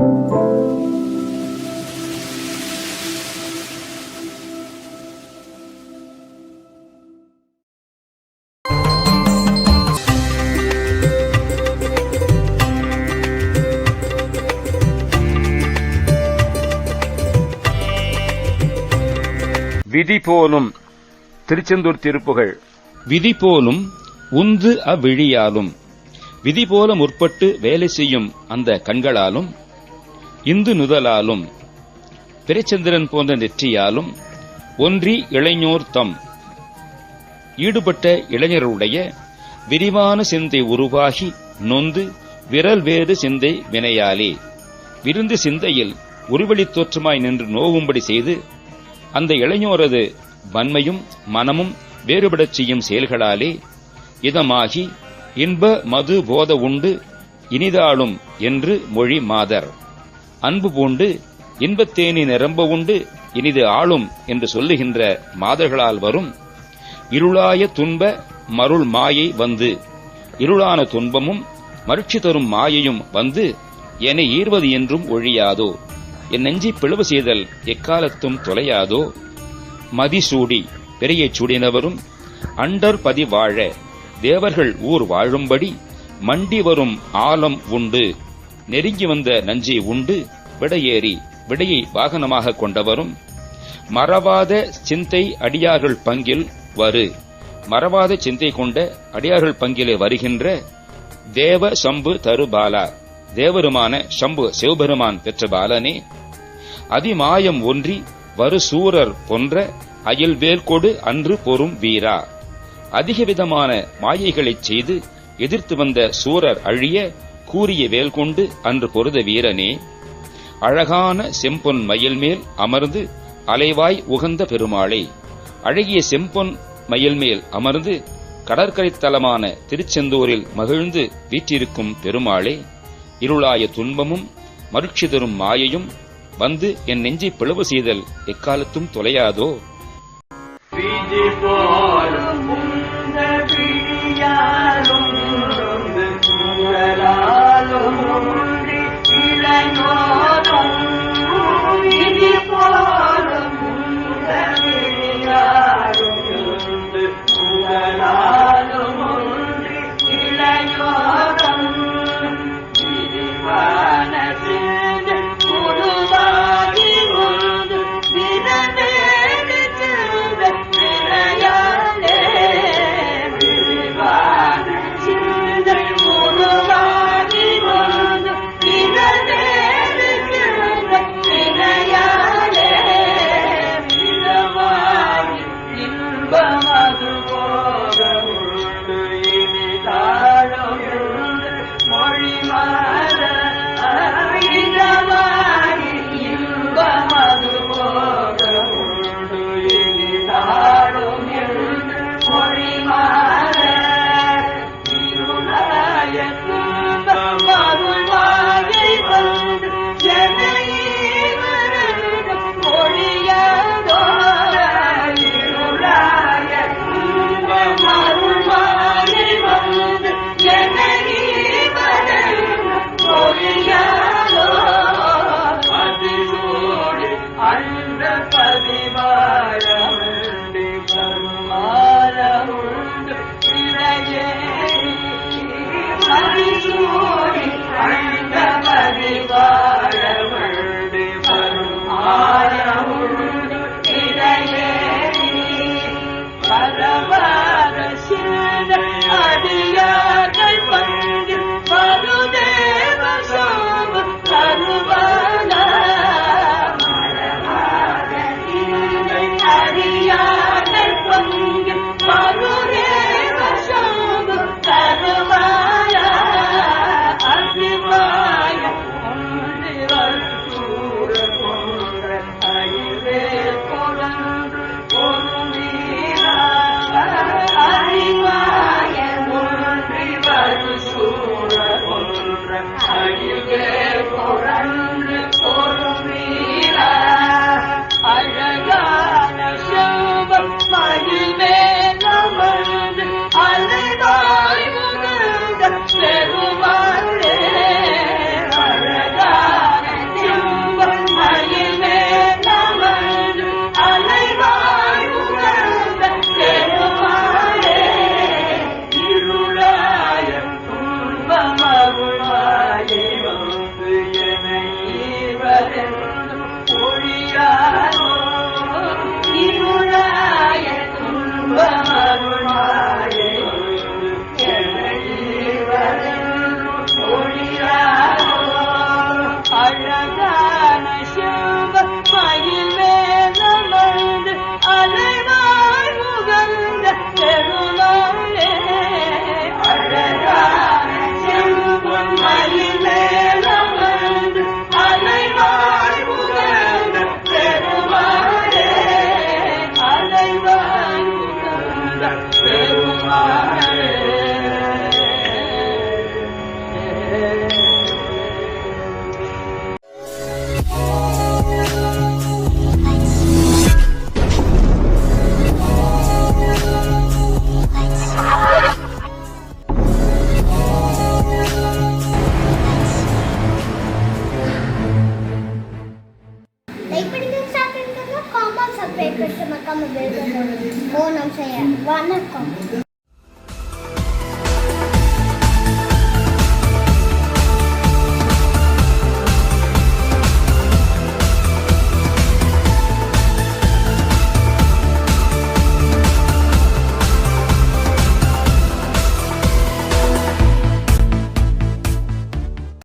விதி போலும் திருச்செந்தூர் திருப்புகள். விதி போலும் உந்து அவ்விழியாலும். விதி போல முற்பட்டு வேலை செய்யும் அந்த கண்களாலும் இந்து நுதலாலும் பிறைச்சந்திரன் போன்ற நெற்றியாலும் ஒன்றி இளைஞர் தம். ஈடுபட்ட இளைஞருடைய விரிவான சிந்தை உருவாகி நொந்து விரல் வேறு சிந்தை வினையாலே. விருந்து சிந்தையில் உருவெளி தோற்றமாய் நின்று நோவும்படி செய்து அந்த இளைஞரது வன்மையும் மனமும் வேறுபடச் செய்யும் செயல்களாலே இதமாகி இன்ப மது போத உண்டு இனிதாளும் என்று மொழி மாதர். அன்பு பூண்டு இன்பத்தேனி நிரம்ப உண்டு இனிது ஆளும் என்று சொல்லுகின்ற மாதர்களால் வரும். இருளாய துன்ப மருள் மாயை வந்து இருளான துன்பமும் மருட்சி தரும் மாயையும் வந்து என்னை ஈர்வது என்றும் ஒழியாதோ? என் நெஞ்சி பிளவு செய்தல் எக்காலத்தும் தொலையாதோ? மதிசூடி பெரிய சூடினவரும் அண்டர் பதி வாழ தேவர்கள் ஊர் வாழும்படி மண்டி வரும் ஆலம் உண்டு. நெருங்கி வந்த நஞ்சை உண்டு விடையேறி விடையை வாகனமாக கொண்டவரும் மறவாத சிந்தை அடியார்கள் பங்கில் வரு. மறவாத சிந்தை கொண்ட அடியார்கள் பங்கிலே வருகின்ற தேவ சம்பு தருபாலா தேவருமான சம்பு சிவபெருமான் பெற்ற பாலனே. அதிமாயம் ஒன்றி வரு சூரர் போன்ற அயல்வேல் வேர்கொடு அன்று பொறும் வீரா. அதிக விதமான மாயைகளைச் செய்து எதிர்த்து வந்த சூரர் அழிய கூறிய வேல் கொண்டு அன்று பொருத வீரனே அழகான செம்பொன் மயில் மேல் அமர்ந்து அலைவாய் உகந்த பெருமாளே. அழகிய செம்பொன் மயில் மேல் அமர்ந்து கடற்கரை தலமான திருச்செந்தூரில் மகிழ்ந்து வீற்றிருக்கும் பெருமாளே இருளாய துன்பமும் மருட்சி தரும் மாயையும் வந்து என் நெஞ்சை பிளவு செய்தல் எக்காலத்தும் தொலையாதோ? போலும் Yeah. comment, subscribe, question, comment, below. More, I'm saying.